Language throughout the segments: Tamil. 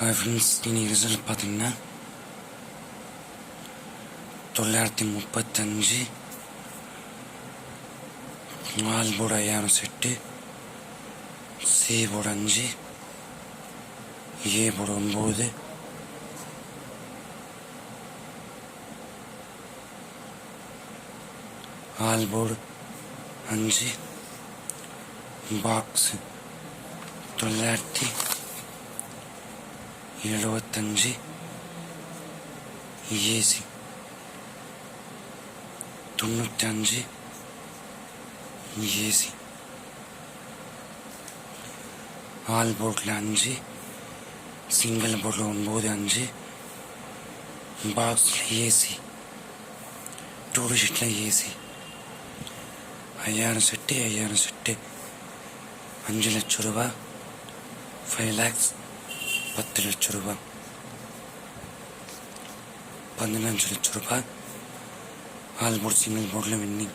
ஹாய் ஃப்ரெண்ட்ஸ் இன்னைக்கு ரிசல்ட் பார்த்தீங்கன்னா தொள்ளாயிரத்தி முப்பத்தஞ்சு ஆல் போர்டு ஐயாயிரம் செட்டு சி போர்டு அஞ்சு ஏ போர்டு ஒம்பது ஆல் போர்டு அஞ்சு பாக்ஸு தொள்ளாயிரத்தி எழுபத்தஞ்சு ஏசி தொண்ணூற்றி அஞ்சு ஏசி ஆல் போர்டில் அஞ்சு சிங்கிள் போர்டில் ஒம்பது அஞ்சு பாக்ஸில் ஏசி டூ ஷீட்டில் ஏசி ஐயாயிரம் செட்டு ஐயாயிரம் செட்டு அஞ்சு லட்ச ரூபா ஃபைவ் லேக்ஸ் பத்து லட்ச ரூபா பதினஞ்சு லட்ச ரூபா ஆல்போர்ட் சிங்கிள் போர்டில் வின்னிங்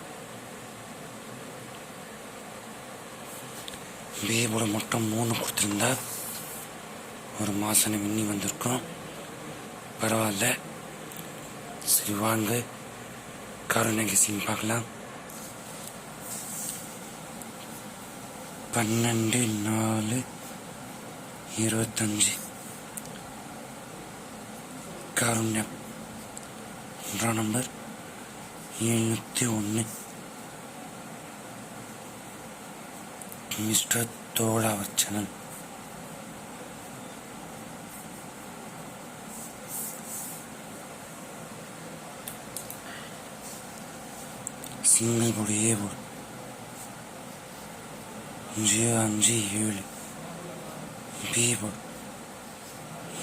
பேபோட மொத்தம் மூணு கொடுத்துருந்தா ஒரு மாதம் வின்னி வந்திருக்கோம் பரவாயில்ல சரி வாங்க கருணகி சிங் பார்க்கலாம் பன்னெண்டு நாலு இருபத்தஞ்சு കാറിന്റെ റൺ നമ്പർ എഴുപത്തി ഒന്ന് മിസ്റ്റർ തോളവർച്ചനൻ സിംഗിൾ പൊടിയേ പോൾ ജിയോ അഞ്ച് ഏഴ്. ബി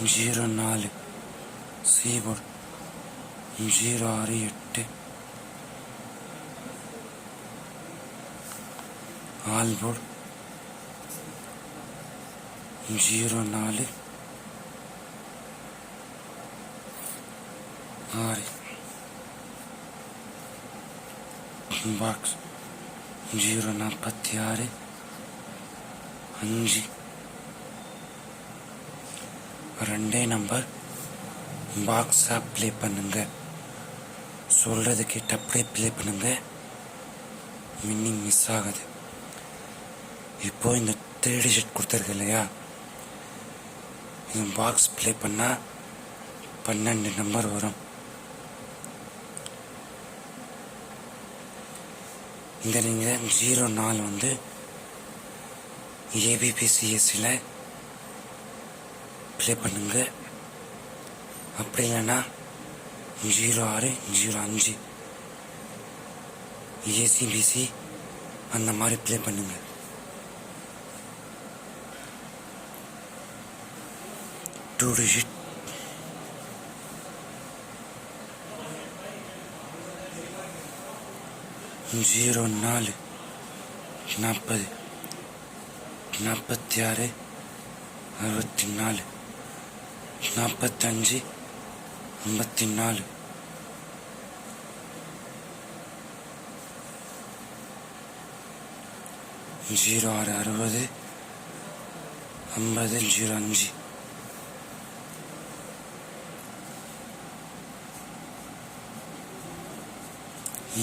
ജീറോ നാല്. ஜீரோ ஜீரோ ஆறு எட்டு ஆல்போர்ட் ஜீரோ நாலு ஆறு பாக்ஸ் ஜீரோ நாற்பத்தி ஆறு அஞ்சு ரெண்டே நம்பர் பாக்ஸாக ப்ளே பண்ணுங்க. சொல்கிறது கேட்டு அப்படியே ப்ளே பண்ணுங்க. மின்னிங் மிஸ் ஆகுது. இப்போ இந்த த்ரீ டிஜிட் கொடுத்துருக்கு இல்லையா? இந்த பாக்ஸ் ப்ளே பண்ணால் பன்னெண்டு நம்பர் வரும். இந்த நீங்கள் ஜீரோ நாலு வந்து ஏபிபிசிஎஸ்சியில் ப்ளே பண்ணுங்கள் அப்படி இல்லைன்னா ஜீரோ ஆறு ஜீரோ அஞ்சு. ஏசிபிசி அந்த மாதிரி ப்ளே பண்ணுங்க. டூ டிஜிட் ஜீரோ நாலு நாற்பது நாற்பத்தி ஆறு அறுபத்தி நாலு. நாற்பத்தஞ்சு ஐம்பத்தி நாலு ஜீரோ ஆறு அறுபது ஐம்பது ஜீரோ அஞ்சு.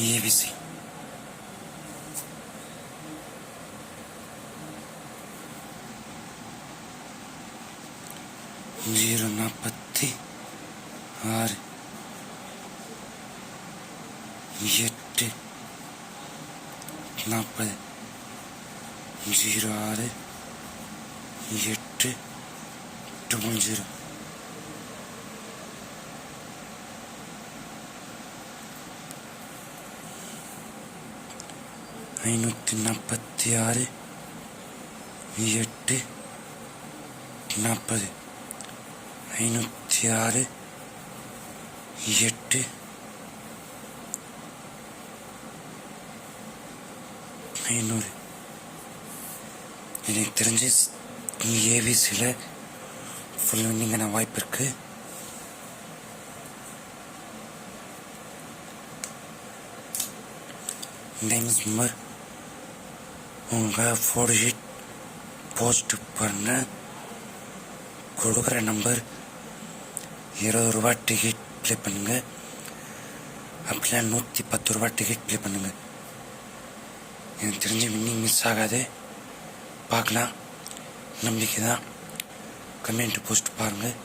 ஏபிசி. ஜீரோ நாற்பத்தி ஆறு எட்டு நாற்பது ஜீரோ ஆறு எட்டு டபுள் ஜீரோ ஐநூற்றி நாற்பத்தி ஆறு எட்டு நாற்பது. ஐநூற்றி ஆறு எட்டு. ஐநூறு. எனக்கு தெரிஞ்சு ஏவிசியில் ஃபுல் வின்னிங்கான வாய்ப்பு இருக்கு. நேம்ஸ் நம்பர் உங்கள் ஃபோட்டோஷீட் போஸ்ட் பண்ண கொடுக்குற நம்பர் இருபது ரூபா டிக்கெட் ப்ளே பண்ணுங்க. அப்படிலாம் நூற்றி பத்து ரூபா டிக்கெட் ப்ளே பண்ணுங்க. எனக்கு தெரிஞ்ச வின்னிங் மிஸ் ஆகாது. பார்க்கலாம். நம்பிக்கை தான் கமெண்ட் போஸ்ட் பாருங்கள்